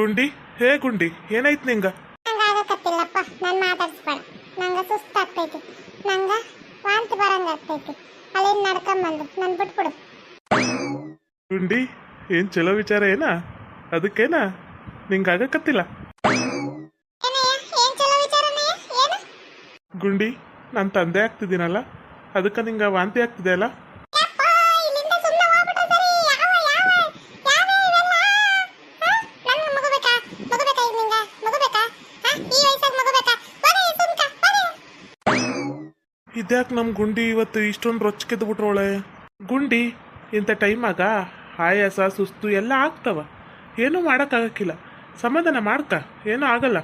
ಗುಂಡಿ? ಹೇ ಗುಂಡಿ ಏನಾಯ್ತು ನಿಂಗ? ಆಗಕತ್ತಿಲ್ಲಪ್ಪ ನಾನು ಮಾತಾಡ್ಸ್ಬೇಡ. ನಂಗೆ ಸುಸ್ತಾಗ್ತೈತಿ. ನಂಗೆ ವಾಂತಿ ಬರಂಗಾಗ್ತೈತಿ. ಅಲ್ಲಿಂದ ನಡ್ಕೊಂಬಂದು ನಾನು ಬಿಟ್ಬಿಡು. ಗುಂಡಿ ಏನ್ ಚಲೋ ವಿಚಾರ ಏನಾ? ಅದಕ್ಕೇನಾ? ನಿಂಗೆ ಆಗಕತ್ತಿಲ್ಲ? ಏನ್ ಚಲೋ ವಿಚಾರನಯ್ಯ ಏನು? ಗುಂಡಿ ನಾನು ತಂದೆ ಆಗ್ತಿದ್ದೀನಲ್ಲ ಅದಕ್ಕೆ ನಿಂಗೆ ವಾಂತಿ ಆಗ್ತಿದೆ ಅಲ್ಲ ಯಪ್ಪ ಇಲ್ಲಿಂದ ಸುಮ್ಮನೆ ಹೋಗ್ಬಿಟ್ಟು ಸರಿ ಯಾವ ಯಾವ ಯಾವ ಇವೆಲ್ಲ ಹಾ? ನನ್ ಮಗುಬೇಕಾ ಮಗುಬೇಕಾ ಈಗ ನಿಂಗ ಮಗುಬೇಕಾ ಹಾ? ಈ ವಯಸ್ಸಾಗ ಮಗುಬೇಕಾ ಹೋಗಿ ಸುಮ್ಕ ಹೋಗಿ ಇದ್ಯಾಕೆ ನಮ್ಮ ಗುಂಡಿ ಇವತ್ತು ಇಷ್ಟೊಂದು ರೊಚ್ಚಿಗೆದ್ದು ಬಿಟ್ರೋಳೆ? ಗುಂಡಿ ಇಂಥ ಟೈಮಾಗ ಆಯಾಸ ಸುಸ್ತು ಎಲ್ಲ ಆಗ್ತವ. ಏನೂ ಮಾಡೋಕ್ಕಾಗಕ್ಕಿಲ್ಲ. ಸಮಾಧಾನ ಮಾಡ್ಕ. ಏನೂ ಆಗಲ್ಲ.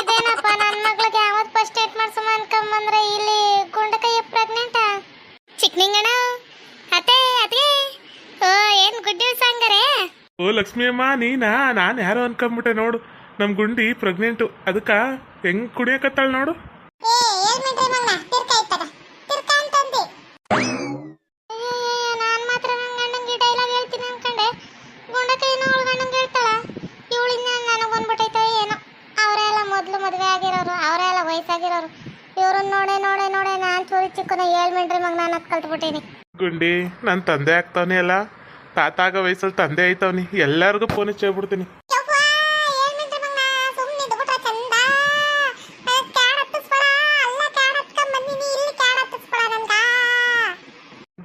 ಇದೇನಪ್ಪ ನನ್ನ ಮಗಳಿಗೆ ಯಾವತ್ ಫಸ್ಟ್ ಏಟ್ ಮಾಡ್ಸಮ ಅನ್ಕೊಂಬಂದ್ರೆ ಇಲ್ಲಿ ಗುಂಡಕಯ್ಯ ಪ್ರೆಗ್ನೆಂಟ್ ಚಿಕ್ಕನಿಂಗಣ ಅತ್ತೆ ಅದೇ ಓ ಲಕ್ಷ್ಮಿಯಮ್ಮ ಗುಡ್ ನ್ಯೂಸ್ ಹಂಗಾರೆ? ಓ ಲಕ್ಷ್ಮಿ ಅಮ್ಮ ನೀನಾ? ನಾನು ಯಾರೋ ಅನ್ಕೊಂಬಿಟ್ಟೆ ನೋಡು. ನಮ್ಮ ಗುಂಡಿ ಪ್ರೆಗ್ನೆಂಟು ಅದಕ್ಕೆ ಹೆಂಗ್ ಕುಡಿಯಕತ್ತಾಳ ನೋಡು. ಗುಂಡಿ ನನ್ನ ತಂದೆ ಆಗ್ತಾವನಿ ಅಲ್ಲ. ತಾತಾಗ ವಯಸ್ಸಲ್ಲಿ ತಂದೆ ಆಯ್ತವನಿ ಎಲ್ಲರಿಗೂ ಫೋನ್ ಹಚ್ಚಿಬಿಡ್ತೀನಿ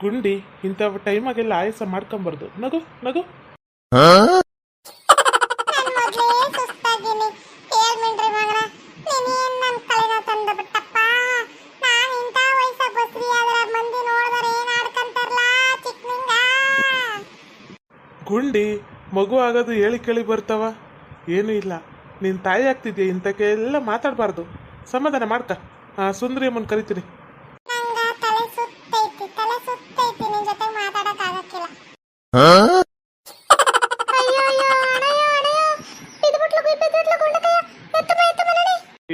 ಗುಂಡಿ ಇಂಥ ಟೈಮಾಗೆಲ್ಲ ಆಯಾಸ ಮಾಡ್ಕೊಂಬಾರ್ದು. ನಗು ನಗು. ಮಗು ಆಗೋದು ಹೇಳಿ ಕೇಳಿ ಬರ್ತಾವ? ಏನೂ ಇಲ್ಲ. ನಿನ್ನ ತಾಯಿ ಆಗ್ತಿದ್ಯಾ? ಇಂಥಕ್ಕೆ ಎಲ್ಲ ಮಾತಾಡಬಾರ್ದು. ಸಮಾಧಾನ ಮಾಡ್ತಾ ಆ ಸುಂದರಿ ಅಮ್ಮನ ಕರಿತೀನಿ.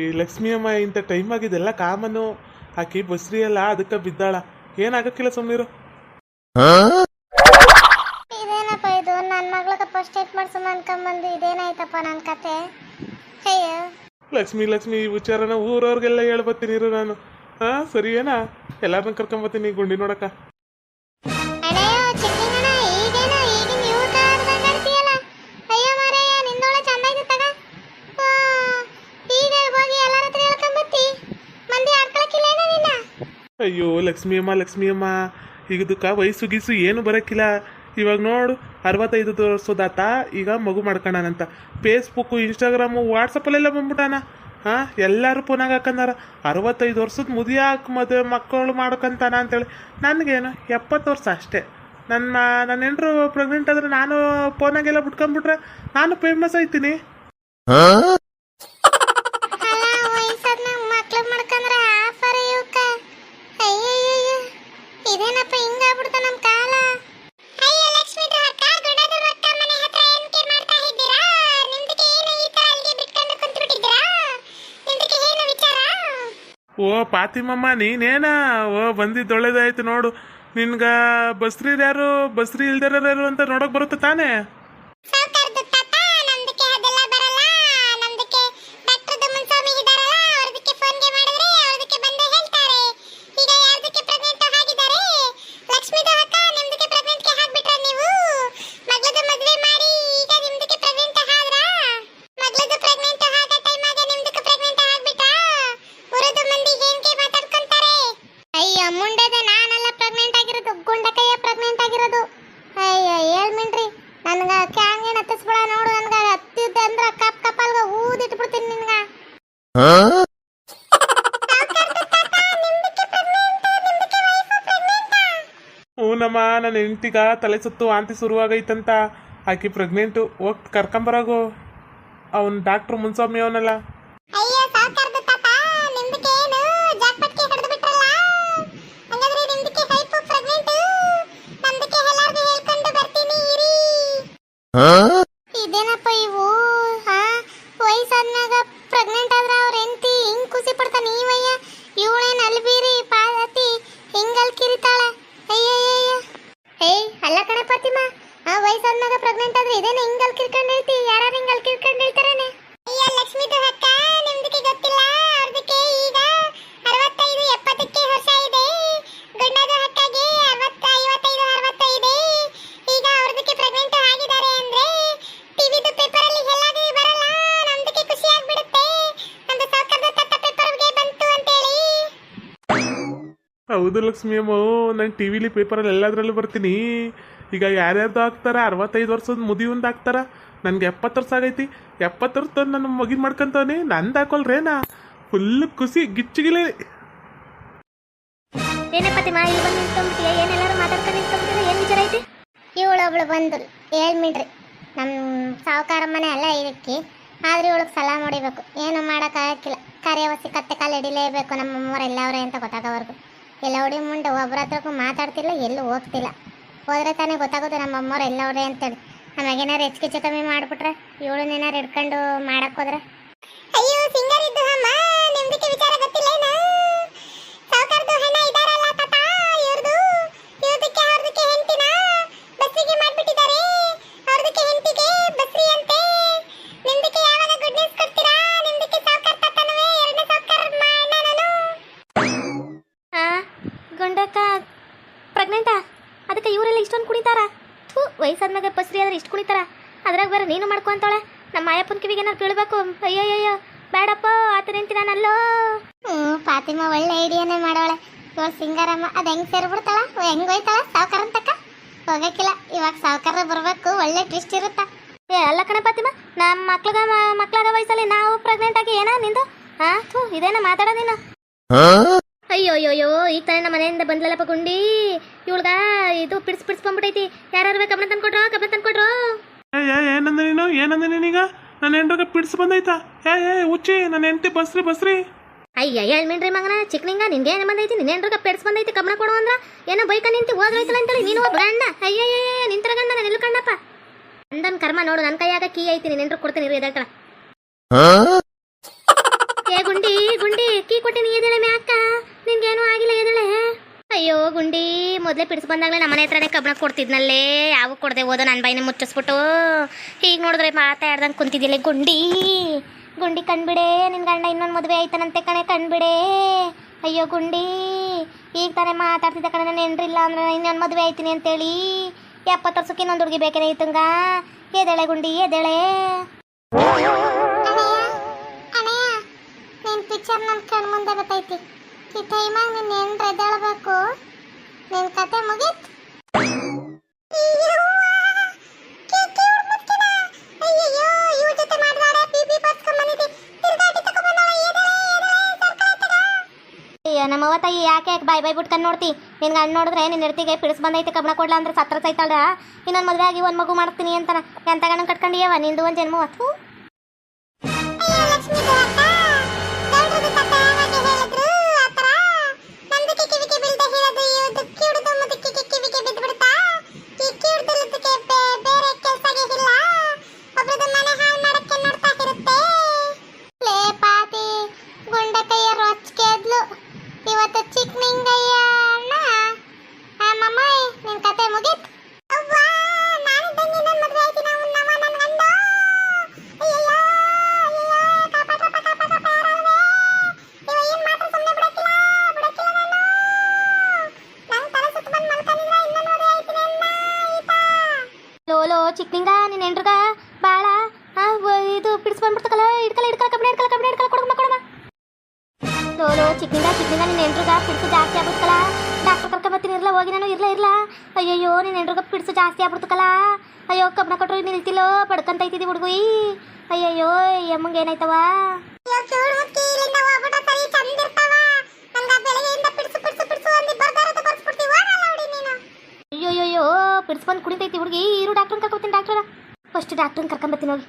ಈ ಲಕ್ಷ್ಮಿ ಅಮ್ಮ ಇಂಥ ಟೈಮ್ ಆಗಿದೆಲ್ಲ ಕಾಮನು. ಆಕಿ ಬಸ್ರಿ ಅಲ್ಲ ಅದಕ್ಕೆ ಬಿದ್ದಾಳ. ಏನಾಗಕ್ಕಿಲ್ಲ ಸುಮ್ಮನಿರು ನನ್ನ ಮಗಳಿಗೆ ಫಸ್ಟ್ ಏಟ್ ಮಾಡ್ಸೋಣ ಅನ್ಕೊಂಬಂದು ಇದೇನಾಯ್ತಪ್ಪ ನನ್ನ ಕತೆ? ಅಯ್ಯೋ ಲಕ್ಷ್ಮಿ ಲಕ್ಷ್ಮಿ ಈ ವಿಚಾರನ ಊರವ್ರಿಗೆಲ್ಲ ಹೇಳ್ಬತ್ತೀನಿ ಇರು ನಾನು. ಹಾ ಸರಿ ಏನಾ ಎಲ್ಲಾರನ್ನ ಕರ್ಕೊಂಬತ್ತೀನಿ ಗುಂಡಿ ನೋಡಕ್ಕ. ಅಯ್ಯೋ ಲಕ್ಷ್ಮಿಯಮ್ಮ ಲಕ್ಷ್ಮಿಯಮ್ಮ ಲಕ್ಷ್ಮಿ ಅಮ್ಮ ಲಕ್ಷ್ಮಿ ಅಮ್ಮ. ಈಗ ಇದಕ್ಕೆ ವಯಸ್ಸು ಗೀಸು ಏನು ಬರೋಕ್ಕಿಲ್ಲ ಇವಾಗ ನೋಡು, ಅರವತ್ತೈದು ವರ್ಷದಾತ ಈಗ ಮಗು ಮಾಡ್ಕೊಂಡಾನಂತ ಫೇಸ್ಬುಕ್ಕು ಇನ್ಸ್ಟಾಗ್ರಾಮು ವಾಟ್ಸಪ್ಪಲ್ಲೆಲ್ಲ ಬಂದ್ಬಿಟ್ಟಾನ? ಹಾಂ, ಎಲ್ಲರೂ ಪುನಾಗ ಹಾಕಂದಾರ. ಅರವತ್ತೈದು ವರ್ಷದ ಮುದಿಯಾಕ ಮದುವೆ ಮಕ್ಕಳು ಮಾಡ್ಕೊಂತಾನ ಅಂತೇಳಿ. ನನಗೇನು, ಎಪ್ಪತ್ತು ವರ್ಷ ಅಷ್ಟೇ. ನನ್ನ ನನ್ನ ಹೆಂಡ್ರು ಪ್ರೆಗ್ನೆಂಟ್ ಆದ್ರೆ ನಾನು ಫೋನಾಗೆಲ್ಲ ಬಿಟ್ಕೊಂಡ್ಬಿಟ್ರೆ ನಾನು ಫೇಮಸ್ ಆಯ್ತೀನಿ. ಪಾತಿಮಮ್ಮ ನೀನೇನ? ಓ, ಬಂದಿದ್ದು ಒಳ್ಳೇದಾಯ್ತು ನೋಡು. ನಿನ್ಗ ಬಸ್ರಿ ಯಾರು? ಬಸ್ರಿ ಇಲ್ದಾರ ಯಾರು ಅಂತ ನೋಡಕ್ ಬರುತ್ತೆ ತಾನೇ? ನನ್ನ ಹೆಂಡ್ತಿಗ ತಲೆ ಸುತ್ತು ವಾಂತಿ ಶುರುವಾಗೈತಂತ ಆಕೆ ಪ್ರೆಗ್ನೆಂಟು ಹೋಗಿ ಕರ್ಕೊಂಬರಾಗು ಅವ್ನು ಡಾಕ್ಟ್ರು ಮುನ್ಸ್ವಾಮಿ ಅವನಲ್ಲ ಪ್ರೆಗ್ನೆಂಟ್ ಆದ್ರೆ ಇದೇನೆ ಹಿಂಗ್ ಅಲ್ಕಿರ್ಕೊಂಡು ಹೇಳ್ತಿ? ಯಾರು ಹಿಂಗ್ ಅಲ್ಕಿರ್ಕೊಂಡು ಹೇಳ್ತಾರೇನೆ? ಅಯ್ಯ, ಲಕ್ಷ್ಮಿ ಅಕ್ಕ ನಿಮ್ದಕ್ಕೆ ಗೊತ್ತಿಲ್ಲ ಅವ್ರದಕ್ಕೆ ಈಗ ಅರವತ್ತೈದು, ಎಪ್ಪತ್ತಕ್ಕೆ ವರ್ಷ ಇದೆ. ಗಂಡದ ಅಕ್ಕಗೆ ಅರವತ್ತ ಐವತ್ತೈದು ಅರವತ್ತೈದು. ಈಗ ಅವ್ರದಕ್ಕೆ ಪ್ರೆಗ್ನೆಂಟ್ ಆಗಿದ್ದಾರೆ ಅಂದ್ರೆ ಟಿವಿದು ಪೇಪರ್ ಅಲ್ಲಿ ಎಲ್ಲಾದ್ರೂ ಬರಲ್ಲ, ನಮ್ದಕ್ಕೆ ಖುಷಿ ಆಗ್ಬಿಡುತ್ತೆ. ನಮ್ದು ಸೌಕರ್ಯದ ತಟ್ಟ ಪೇಪರ್ಗೆ ಬಂತು ಅಂತೇಳಿ. ಹೌದು ಲಕ್ಷ್ಮಿ ಅಮ್ಮ, ನಾನು ಟಿವಿಲಿ ಪೇಪರ್ ಅಲ್ಲಿ ಎಲ್ಲಾದ್ರಲ್ಲೂ ಬರ್ತೀನಿ. ಈಗ ಯಾರ್ಯಾರ್ದು ಹಾಕ್ತಾರ ಅರವತ್ತೈದು ವರ್ಷದ ಮುದಿಯೊಂದು ಹಾಕ್ತಾರ. ನನಗೆ ಎಪ್ಪತ್ತು ವರ್ಷ ಆಗೈತಿ. ಎಪ್ಪತ್ತು ವರ್ಷದ ನನ್ನ ಮಗಿನ ಮಾಡ್ಕೊಂತವನಿ ನಂದು ಹಾಕೊಲ್ರೇನಾ ಫುಲ್ ಖುಷಿ ಗಿಚ್ಚಿಗಿಲೆ. ಏನೇ ಫಾತಿಮಾ ಇಲ್ಲಿ ಬಂದು ನಿಂತ್ಕೊಂಡ್ಬಿಟ್ಟಿಯ? ಏನೆಲ್ಲರೂ ಮಾತಾಡ್ಕೊಂಡು ಏನು ವಿಚಾರ ಐತಿ? ಇವಳೊಬ್ಳು ಬಂದು ಹೇಳ್ಮಿಡ್ರಿ ನಮ್ಮ ಸಾವುಕಾರ ಮನೆ ಅಲ್ಲ ಇದಕ್ಕೆ. ಆದ್ರೆ ಇವಳಿಗೆ ಸಲ ಮಾಡಿಬೇಕು ಏನು ಮಾಡೋಕ್ಕಾಗಕ್ಕಿಲ್ಲ. ಕರೆಯವಸಿ ಕತ್ತೆ ಕಾಲು ಹಿಡಿಲೇಬೇಕು ನಮ್ಮ ಅಮ್ಮವ್ರು ಎಲ್ಲವ್ರೆ ಅಂತ ಗೊತ್ತಾಗೋವರೆಗೂ. ಎಲ್ಲ ಹೊಡಿ ಮುಂಡೆ ಒಬ್ಬರ ಹತ್ರಕ್ಕೂ ಮಾತಾಡ್ತಿಲ್ಲ ಎಲ್ಲೂ ಹೋಗ್ತಿಲ್ಲ. ಹೋದ್ರೆ ತಾನೇ ಗೊತ್ತಾಗೋದು ನಮ್ಮ ಅಮ್ಮವ್ರು ಎಲ್ಲವ್ರೆ ಅಂತೇಳಿ. ನಮಗೇನಾರು ಹೆಚ್ಚು ಕಮ್ಮಿ ಏಳು ಏನಾರು ಹಿಡ್ಕೊಂಡು ಮಾಡಕ್ ಹೋದ್ರೆ. ಅಯ್ಯೋ ಇದ್ದು ಅಮ್ಮ ನಿಮ್ದಕ್ಕೆ ವಿಚಾರ ಗೊತ್ತಿಲ್ಲೇನು ಸಾವುಕಾರದು ಹಣ ಇದಾರಲ್ಲ ತಾತ ಇವ್ರದು ಇವ್ರದಕ್ಕೆ ಅವ್ರದಕ್ಕೆ ಹೆಂಡ್ತಿನ ಬಸ್ಸಿಗೆ ಮಾಡ್ಬಿಟ್ಟಿದ್ದಾರೆ ಅವ್ರದಕ್ಕೆ ಹೆಂಡ್ತಿಗೆ ಬಸ್ರಿ ಅಂತೆ ನಿಮ್ದಕ್ಕೆ ಯಾವಾಗ ಗುಡ್ ನ್ಯೂಸ್ ಕೊಡ್ತೀರಾ ನಿಮ್ದಕ್ಕೆ ಸಾವುಕಾರ ತಾತನವೇ ಎರಡನೇ ಸಾವುಕಾರ ಮಾಡ ನಾನು ಆ ಗಂಡಕ್ಕ ಪ್ರೆಗ್ನೆಂಟಾ ಅದಕ್ಕೆ ಇವರೆಲ್ಲ ಇಷ್ಟೊಂದು ಕುಣಿತಾರ? ಥೂ ವಯಸ್ಸಾದ್ಮ್ಯಾಗ ಪಸ್ರಿ ಆದ್ರೆ ಇಷ್ಟು ಕುಣಿತಾರ? ಅದ್ರಾಗ ಬೇರೆ ನೀನು ಮಾಡ್ಕೊ ಅಂತಾಳೆ. ನಮ್ಮ ಮಾಯಪ್ಪನ ಕಿವಿಗೆ ಏನಾರು ಕೇಳಬೇಕು? ಅಯ್ಯಯ್ಯಯ್ಯೋ ಬೇಡಪ್ಪ ಆತ ನಿಂತಿನಾನಲ್ಲೋ ಹ್ಞೂ ಫಾತಿಮಾ ಒಳ್ಳೆ ಐಡಿಯಾನೇ ಮಾಡೋಳೆ ಇವಳು ಸಿಂಗಾರಮ್ಮ ಅದು ಹೆಂಗೆ ಸೇರ್ಬಿಡ್ತಾಳ? ಹೆಂಗೆ ಹೋಯ್ತಾಳ? ಸಾವುಕಾರ ಅಂತಕ್ಕ ಹೋಗಕ್ಕಿಲ್ಲ ಇವಾಗ ಸಾವುಕಾರ ಬರಬೇಕು ಒಳ್ಳೆ ಟ್ವಿಸ್ಟ್ ಇರುತ್ತಾ? ಏ ಅಲ್ಲ ಕಣ ಫಾತಿಮಾ ನಮ್ಮ ಮಕ್ಳಗ ಮಕ್ಳಾದ ವಯಸ್ಸಲ್ಲಿ ನಾವು ಪ್ರೆಗ್ನೆಂಟ್ ಆಗಿ ಏನಾ ನಿಂದು? ಹಾ ಥೂ ಇದೇನ ಮಾತಾಡೋ ನೀನು? ಅಯ್ಯೋ ಅಯ್ಯೋ ಅಯ್ಯೋ ಈಗ ತಾನೇ ನಮ್ಮ ಮನೆಯಿಂದ ಬಂದ್ಲಲ್ಲಪ್ಪ ಗುಂಡಿ? ಇವಳ್ಗ ಇದು ಪಿಡ್ಸ್ ಪಿಡ್ಸ್ ಬಂದ್ಬಿಟ್ಟೈತಿ ಯಾರು ಕಬ್ಬನ ತಂದ್ಕೊಟ್ರು ಕಬ್ಬನ ತಂದ್ಕೊಟ್ರು ಏ ಏ ಏನಂದ ನೀನು? ಏನಂದ ನೀನೀಗ? ನನ್ನ ಹೆಂಡ್ರಿಗೆ ಪಿಡ್ಸ್ ಬಂದೈತಾ? ಏ ಏ ಉಚ್ಚಿ ನನ್ನ ಹೆಂಡತಿ ಬಸ್ರಿ ಬಸ್ರಿ. ಅಯ್ಯ ಹೇಳ್ಮಿನ್ರಿ ಮಗನ. ಚಿಕ್ಕನಿಂಗ ನಿನ್ಗೆ ಏನು ಬಂದೈತಿ? ನಿನ್ನ ಹೆಂಡ್ರಿಗೆ ಪಿಡ್ಸ್ ಬಂದೈತಿ ಕಬ್ಬನ ಕೊಡು ಅಂದ್ರ? ಏನೋ ಬೈಕ ನಿಂತಿ ಹೋದ್ರೈತಲ್ಲ ಅಂತೇಳಿ ನೀನು ಒಬ್ಬ ಗಂಡ. ಅಯ್ಯಯ್ಯ ನಿಂತರ ಗಂಡ ನಾನು ಎಲ್ಲಿ ಕಣ್ಣಪ್ಪ? ಅಂದನ್ ಕರ್ಮ ನೋಡು ನನ್ನ ಕೈಯಾಗ ಕೀ ಐತಿ ನಿನ್ನ ಹೆಂಡ್ರು ಕೊಡ್ತೀನಿ ರೀ ಎದಳ್ಕಳ ಏ ಗುಂಡಿ ಗುಂಡಿ ಕೀ ಕೊಟ್ಟಿನಿ ಎದಳೆ ಮ್ಯಾಕ ಮೊದಲೇ ಪಿಡ್ಸ್ ಬಂದಾಗಲೇ ನಮ್ಮನೆ ಹತ್ರನೇ ಕಬ್ಬಣ ಕೊಡ್ತಿದ್ನಲ್ಲೇ ಯಾವ ಕೊಡದೆ ಹೋದ ನನ್ನ ಬೈನ ಮುಚ್ಚಿಸ್ಬಿಟ್ಟು. ಈಗ ನೋಡಿದ್ರೆ ಮಾತಾಡ್ದಂಗೆ ಕುಂತಿದ್ದಿಲ್ಲ, ಗುಂಡಿ ಗುಂಡಿ ಕಣ್ಬಿಡೆ ನಿನ್ನ ಗಂಡ ಇನ್ನೊಂದು ಮದುವೆ ಆಯ್ತಾನಂತೆ ಕಣೆ, ಕಣ್ಬಿಡೆ. ಅಯ್ಯೋ ಗುಂಡಿ ಈಗ ತಾನೇ ಮಾತಾಡ್ತಿದ್ದ ಕಣೆ, ನಾನು ಏನ್ರಿಲ್ಲ ಅಂದ್ರೆ ಇನ್ನೊಂದು ಮದುವೆ ಆಯ್ತೀನಿ ಅಂತೇಳಿ. ಎಪ್ಪತ್ತು ವರ್ಷಕ್ಕೆ ಇನ್ನೊಂದು ಹುಡುಗಿ ಬೇಕೇನೆ ಆಯ್ತಂಗ ಎದೇಳೆ ಗುಂಡಿ ಎದೇಳೆ ನಿನ್ನ ಪಿಕ್ಚರ್ ನನ್ನ ಕಣ್ಮುಂದೆ ಬರ್ತೈತಿ. ಈ ಟೈಮಾಗ ನಿನ್ನ ಏನ್ರ ಎದ್ದೇಳಬೇಕು? ನಿನ್ ಕತೆ ಮುಗೀತ್. ಅಯ್ಯೋ ನಮ್ಮವ್ವ ತಾಯಿ ಯಾಕೆ ಯಾಕೆ ಬಾಯ್ ಬಾಯ್ ಬಿಟ್ಕೊಂಡು ನೋಡ್ತಿ? ನಿನ್ ಅಣ್ಣ ನೋಡಿದ್ರೆ ನಿನ್ನ ಇರ್ತಿಗೆ ಪಿಡಿಸ್ ಬಂದೈತೆ, ಕಬ್ಬಣ ಕೊಡ್ಲ ಅಂದ್ರೆ ಸತ್ರ ಸೈತಾಳ ಇನ್ನೊಂದು ಮದುವೆ ಆಗಿ ಒಂದು ಮಗು ಮಾಡ್ತೀನಿ ಅಂತಾನ. ಎಂತ ಗಂಡ ಕಟ್ಕೊಂಡಿಯವ? ನಿಂದು ಒಂದು ಜನ್ಮ ಅಥು ಮಲ್ಕೊಂಡಿದ್ರೆ ಇನ್ನೊಂದು ಮದುವೆ ಆಯ್ತೀನಿ ಅಣ್ಣ ಈತ ಲೋ ಲೋ ಚಿಕ್ಕನಿಂಗ ನಿನ್ನ ಹೆಂಡ್ರಗ ಬಾಳ ಆ, ವ- ಇದು ಪಿಡಿಸ್ ಬಂದ್ಬಿಡ್ತಕಲ್ಲ ಇಡ್ಕಲ್ಲ ಇಡ್ಕಲ್ಲ ಕಬ್ಬಣ ಇಡ್ಕಲ್ಲ ಕಬ್ಬಣ ಇಡ್ಕಲ್ಲ ಕೊಡಮ್ಮ ಕೊಡಮ್ಮ ಲೋ ಚಿಕ್ಕಿಂದ ಚಿಕ್ಕನಿಂಗ ನಿನ್ನ ಹೆಂಡ್ರಗ ಪಿಡ್ಸು ಜಾಸ್ತಿ ಆಗ್ಬಿಡ್ತಲ್ಲ. ಡಾಕ್ಟರ್ ಕರ್ಕೊಂಬತ್ತೀನಿ ಇರ್ಲ ಹೋಗಿ ನಾನು ಇರ್ಲ ಇರ್ಲ. ಅಯ್ಯಯ್ಯೋ ನಿನ್ನ ಎಂಟ್ರಗ ಪಿಡ್ಸು ಜಾಸ್ತಿ ಆಗ್ಬಿಡ್ತಕಲ್ಲ. ಅಯ್ಯೋ ಕಬ್ಬನ ಕೊಟ್ರು ನಿಲ್ತಿಲ್ಲೋ ಪಡ್ಕಂತ ಐತಿದಿ ಹುಡುಗಿ ಅಯ್ಯಯ್ಯೋ ಎಮ್ಮಂಗೆ ಏನಾಯ್ತವ? ಅಯ್ಯೋಯ್ಯೋ ಪಿಡಿಸ್ ಬಂದು ಕುಡಿತೈತಿ ಹುಡುಗಿ. ಇರು ಡಾಕ್ಟ್ರನ್ ಕರ್ಕೊತೀನಿ ಡಾಕ್ಟ್ರ ಫಸ್ಟ್ ಡಾಕ್ಟ್ರನ್ ಕರ್ಕೊಂಬತ್ತೀನಿ ಹೋಗಿ.